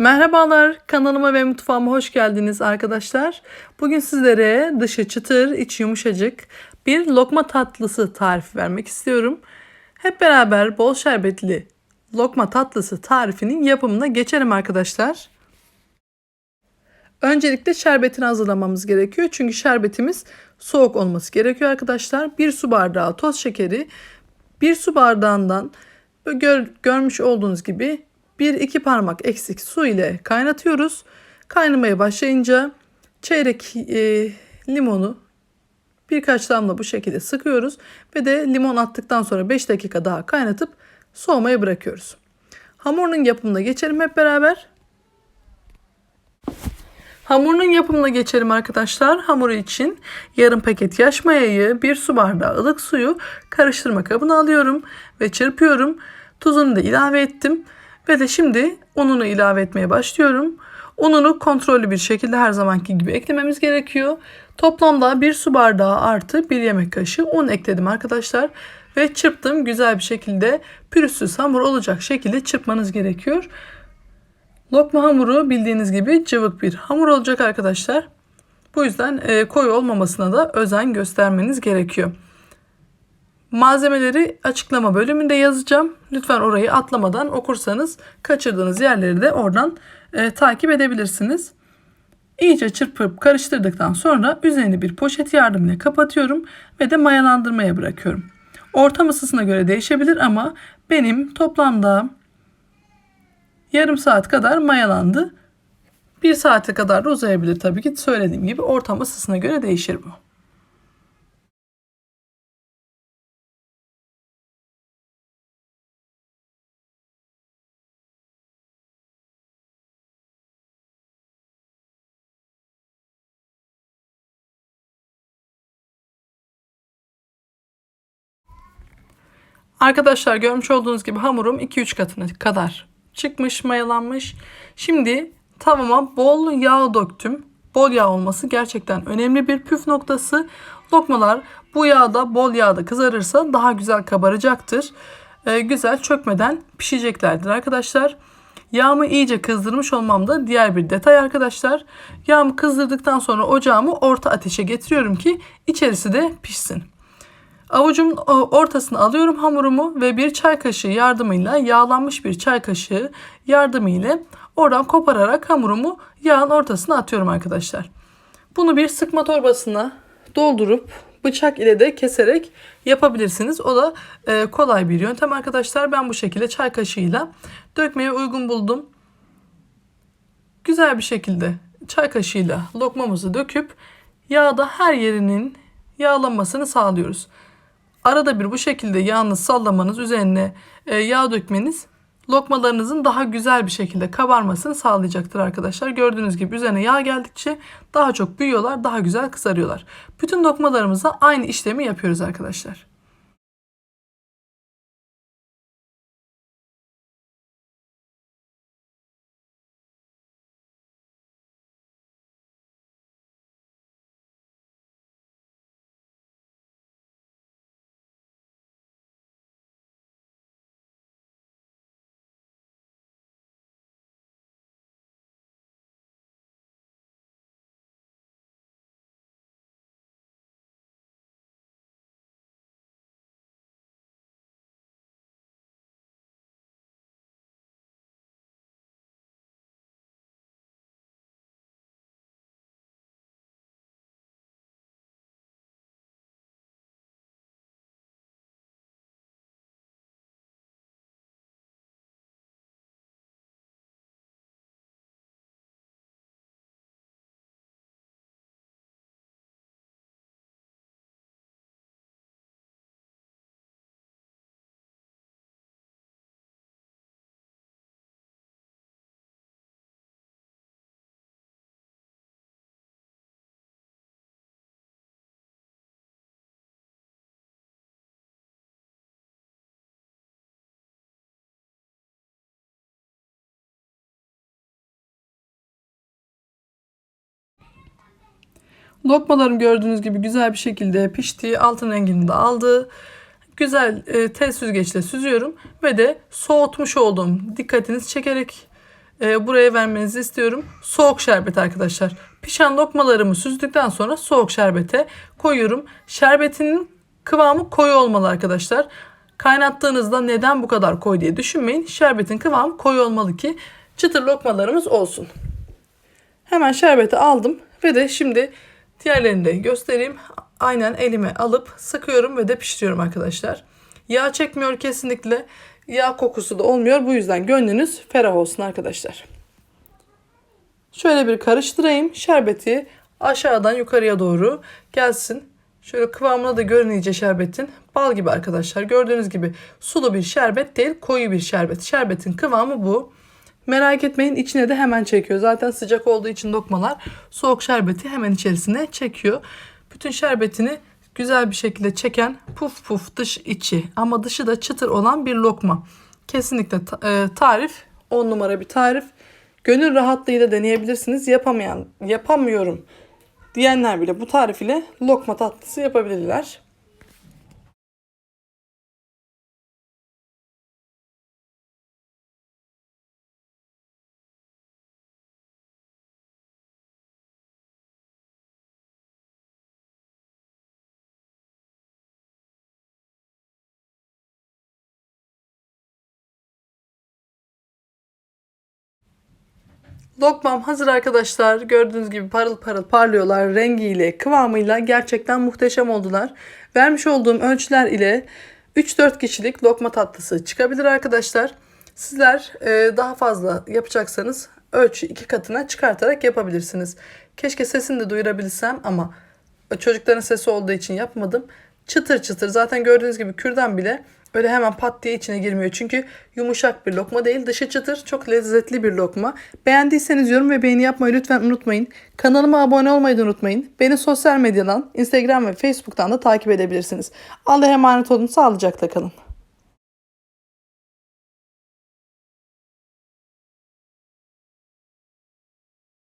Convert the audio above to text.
Merhabalar, kanalıma ve mutfağıma hoş geldiniz arkadaşlar. Bugün sizlere dışı çıtır, içi yumuşacık bir lokma tatlısı tarifi vermek istiyorum. Hep beraber bol şerbetli lokma tatlısı tarifinin yapımına geçelim arkadaşlar. Öncelikle şerbetini hazırlamamız gerekiyor. Çünkü şerbetimiz soğuk olması gerekiyor arkadaşlar. Bir su bardağı toz şekeri, bir su bardağından gör, görmüş olduğunuz gibi 1-2 parmak eksik su ile kaynatıyoruz. Kaynamaya başlayınca çeyrek e, limonu birkaç damla bu şekilde sıkıyoruz ve de limon attıktan sonra 5 dakika daha kaynatıp soğumaya bırakıyoruz. Hamurun yapımına geçelim hep beraber. Hamurun yapımına geçelim arkadaşlar. Hamuru için yarım paket yaş mayayı, bir su bardağı ılık suyu karıştırma kabına alıyorum ve çırpıyorum. Tuzunu da ilave ettim. Ve de şimdi ununu ilave etmeye başlıyorum. Ununu kontrollü bir şekilde her zamanki gibi eklememiz gerekiyor. Toplamda bir su bardağı artı bir yemek kaşığı un ekledim arkadaşlar. Ve çırptım güzel bir şekilde pürüzsüz hamur olacak şekilde çırpmanız gerekiyor. Lokma hamuru bildiğiniz gibi cıvık bir hamur olacak arkadaşlar. Bu yüzden e, koyu olmamasına da özen göstermeniz gerekiyor. Malzemeleri açıklama bölümünde yazacağım. Lütfen orayı atlamadan okursanız kaçırdığınız yerleri de oradan e, takip edebilirsiniz. İyice çırpıp karıştırdıktan sonra üzerini bir poşet yardımıyla kapatıyorum ve de mayalandırmaya bırakıyorum. Ortam ısısına göre değişebilir ama benim toplamda yarım saat kadar mayalandı. Bir saate kadar da uzayabilir tabii ki söylediğim gibi ortam ısısına göre değişir bu. Arkadaşlar görmüş olduğunuz gibi hamurum 2-3 katına kadar çıkmış, mayalanmış. Şimdi tavama bol yağ döktüm. Bol yağ olması gerçekten önemli bir püf noktası. Lokmalar bu yağda bol yağda kızarırsa daha güzel kabaracaktır. Ee, güzel çökmeden pişeceklerdir arkadaşlar. Yağımı iyice kızdırmış olmam da diğer bir detay arkadaşlar. Yağımı kızdırdıktan sonra ocağımı orta ateşe getiriyorum ki içerisi de pişsin. Avucumun ortasına alıyorum hamurumu ve bir çay kaşığı yardımıyla yağlanmış bir çay kaşığı yardımıyla oradan kopararak hamurumu yağın ortasına atıyorum arkadaşlar. Bunu bir sıkma torbasına doldurup bıçak ile de keserek yapabilirsiniz. O da e, kolay bir yöntem arkadaşlar. Ben bu şekilde çay kaşığıyla dökmeye uygun buldum. Güzel bir şekilde çay kaşığıyla lokmamızı döküp yağda her yerinin yağlanmasını sağlıyoruz. Arada bir bu şekilde yağını sallamanız, üzerine e, yağ dökmeniz lokmalarınızın daha güzel bir şekilde kabarmasını sağlayacaktır arkadaşlar. Gördüğünüz gibi üzerine yağ geldikçe daha çok büyüyorlar, daha güzel kızarıyorlar. Bütün lokmalarımıza aynı işlemi yapıyoruz arkadaşlar. Lokmalarım gördüğünüz gibi güzel bir şekilde pişti. Altın rengini de aldı. Güzel e, tel süzgeçle süzüyorum ve de soğutmuş olduğum dikkatiniz çekerek e, buraya vermenizi istiyorum. Soğuk şerbet arkadaşlar. Pişen lokmalarımı süzdükten sonra soğuk şerbete koyuyorum. Şerbetinin kıvamı koyu olmalı arkadaşlar. Kaynattığınızda neden bu kadar koyu diye düşünmeyin. Şerbetin kıvamı koyu olmalı ki çıtır lokmalarımız olsun. Hemen şerbeti aldım ve de şimdi diğerlerini de göstereyim. Aynen elime alıp sıkıyorum ve de pişiriyorum arkadaşlar. Yağ çekmiyor kesinlikle. Yağ kokusu da olmuyor. Bu yüzden gönlünüz ferah olsun arkadaşlar. Şöyle bir karıştırayım. Şerbeti aşağıdan yukarıya doğru gelsin. Şöyle kıvamına da görün iyice şerbetin. Bal gibi arkadaşlar. Gördüğünüz gibi sulu bir şerbet değil koyu bir şerbet. Şerbetin kıvamı bu. Merak etmeyin içine de hemen çekiyor. Zaten sıcak olduğu için lokmalar soğuk şerbeti hemen içerisine çekiyor. Bütün şerbetini güzel bir şekilde çeken puf puf dış içi ama dışı da çıtır olan bir lokma. Kesinlikle e, tarif 10 numara bir tarif. Gönül rahatlığıyla deneyebilirsiniz. Yapamayan, yapamıyorum diyenler bile bu tarif ile lokma tatlısı yapabilirler. Lokmam hazır arkadaşlar. Gördüğünüz gibi parıl parıl parlıyorlar. Rengiyle, kıvamıyla gerçekten muhteşem oldular. Vermiş olduğum ölçüler ile 3-4 kişilik lokma tatlısı çıkabilir arkadaşlar. Sizler e, daha fazla yapacaksanız ölçü iki katına çıkartarak yapabilirsiniz. Keşke sesini de duyurabilsem ama çocukların sesi olduğu için yapmadım. Çıtır çıtır zaten gördüğünüz gibi kürdan bile öyle hemen pat diye içine girmiyor. Çünkü yumuşak bir lokma değil. Dışı çıtır çok lezzetli bir lokma. Beğendiyseniz yorum ve beğeni yapmayı lütfen unutmayın. Kanalıma abone olmayı da unutmayın. Beni sosyal medyadan Instagram ve Facebook'tan da takip edebilirsiniz. Allah'a emanet olun. Sağlıcakla kalın.